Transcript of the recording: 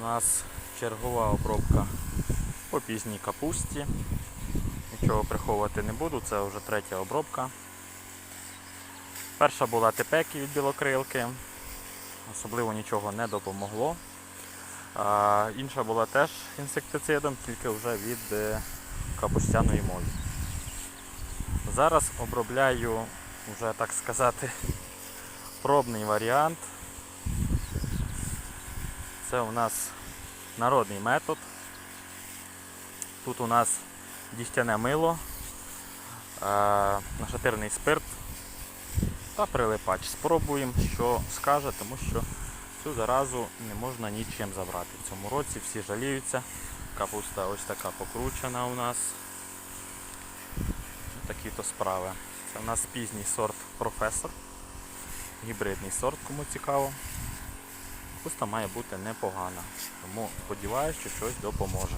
У нас чергова обробка по пізній капусті. Нічого приховувати не буду, це вже третя обробка. Перша була тепеки від білокрилки, особливо нічого не допомогло. А інша була теж інсектицидом, тільки вже від е, капустяної мові. Зараз обробляю вже так сказати пробний варіант. Це у нас народний метод. Тут у нас дігтяне мило, е, нашатирний спирт та прилипач. Спробуємо, що скаже, тому що цю заразу не можна нічим забрати. В цьому році всі жаліються. Капуста ось така покручена у нас. Такі то справи. Це у нас пізній сорт професор. Гібридний сорт, кому цікаво. Капуста має бути непогана. Тому сподіваюся, що щось допоможе.